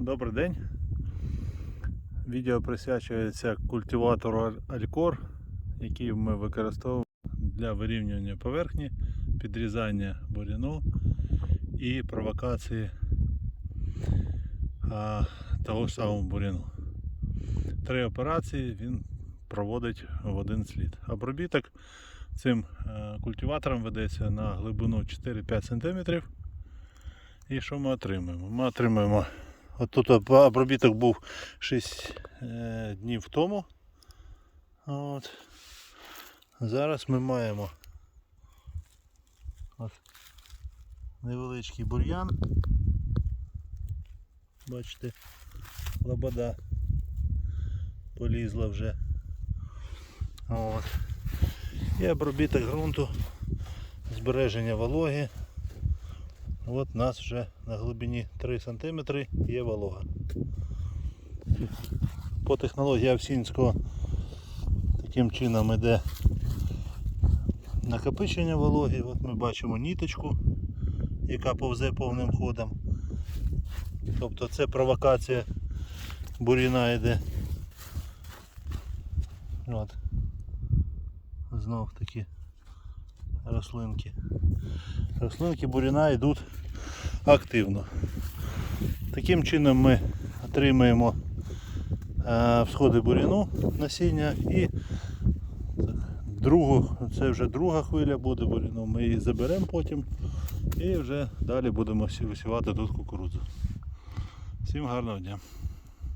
Добрий день. Відео присвячується культиватору Алькор, який ми використовуємо для вирівнювання поверхні, підрізання буряну і провокації а, того ж самого буряну. Три операції він проводить в один слід. Обробіток цим е, культиватором ведеться на глибину 4-5 см. І що ми отримуємо? Ми отримуємо От тут обробіток був 6 е, днів тому. От. Зараз ми маємо от, невеличкий бур'ян. Бачите, лобода полізла вже. От. І обробіток ґрунту, збереження вологи. От у нас вже на глибині 3 см є волога. По технології Авсінського таким чином йде накопичення вологи. От ми бачимо ніточку, яка повзе повним ходом. Тобто це провокація буріна йде. От. Знов такі рослинки. Рослинки буріна йдуть активно. Таким чином ми отримаємо е, всходи буряну насіння і другу, це вже друга хвиля буде буряну, ми її заберемо потім і вже далі будемо висівати тут кукурудзу. Всім гарного дня!